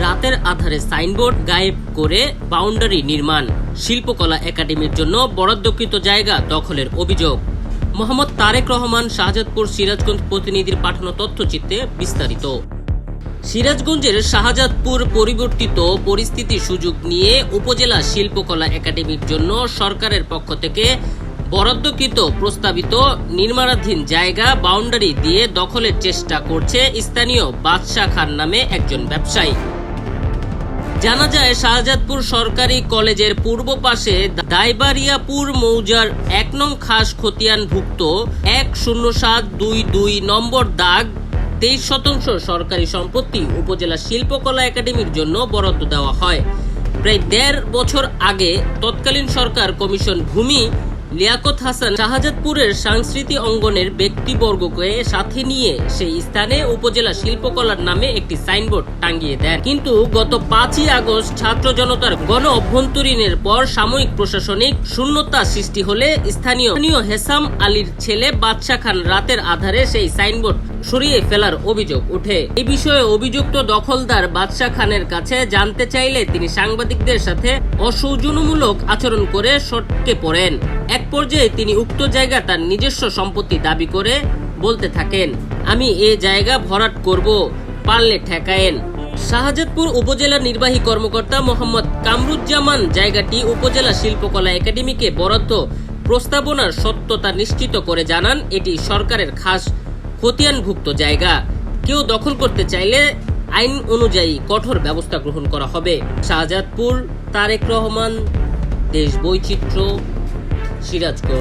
রাতের আধারে সাইনবোর্ড গায়েব করে বাউন্ডারি নির্মাণ, শিল্পকলা একাডেমির জন্য বরাদ্দকৃত জায়গা দখলের অভিযোগ। মোহাম্মদ তারেক রহমান শাহজাদপুর সিরাজগঞ্জ প্রতিনিধির পাঠানো তথ্যচিত্রে বিস্তারিত। সিরাজগঞ্জের শাহজাদপুর পরিবর্তিত পরিস্থিতি সুযোগ নিয়ে উপজেলা শিল্পকলা একাডেমির জন্য সরকারের পক্ষ থেকে বরাদ্দকৃত প্রস্তাবিত নির্মাণাধীন জায়গা বাউন্ডারি দিয়ে দখলের চেষ্টা করছে স্থানীয় বাদশাহ খান নামে একজন ব্যবসায়ী। জানা যায়, শাহজাদপুর সরকারি কলেজের পূর্ব পাশে দাইবারিয়াপুর মৌজার এক নং খাস খতিয়ানভুক্ত এক শূন্য সাত দুই দুই নম্বর দাগ তেইশ শতাংশ সরকারি সম্পত্তি উপজেলা শিল্পকলা একাডেমির জন্য বরাদ্দ দেওয়া হয়। প্রায় দেড় বছর আগে তৎকালীন সরকার কমিশন ভূমি লিয়াকত হাসান শাহজাদপুরের সাংস্কৃতিক অঙ্গনের ব্যক্তিবর্গকে সাথে নিয়ে সেই স্থানে উপজেলা শিল্পকলার নামে একটি সাইনবোর্ড টাঙ্গিয়ে দেন। কিন্তু গত পাঁচই আগস্ট ছাত্র জনতার গণ অভ্যন্তরীণের পর সাময়িক প্রশাসনিক শূন্যতা সৃষ্টি হলে স্থানীয় হেসাম আলীর ছেলে বাদশা খান রাতের আধারে সেই সাইনবোর্ড সরিয়ে ফেলার অভিযোগ ওঠে। এই বিষয়ে অভিযুক্ত দখলদার বাদশা খানের কাছে জানতে চাইলে তিনি সাংবাদিকদের সাথে অসৌজনমূলক আচরণ করে সটকে পড়েন। এক পর্যায়ে তিনি উক্ত জায়গা তার নিজস্ব সম্পত্তি দাবি করে বলতে থাকেন, আমি এ জায়গা ভরাট করব, পারলে ঠেকায়েন। শাহজাদপুর উপজেলা নির্বাহী কর্মকর্তা মোহাম্মদ কামরুজ্জামান জায়গাটি উপজেলা শিল্পকলা একাডেমিকে বরাদ্দ প্রস্তাবনার সত্যতা নিশ্চিত করে জানান, এটি সরকারের খাস খতিয়ানভুক্ত জায়গা। কেউ দখল করতে চাইলে আইন অনুযায়ী কঠোর ব্যবস্থা গ্রহণ করা হবে। শাহজাদপুর, তারেক রহমান দেশ বৈচিত্র্য সিরাজগঞ্জ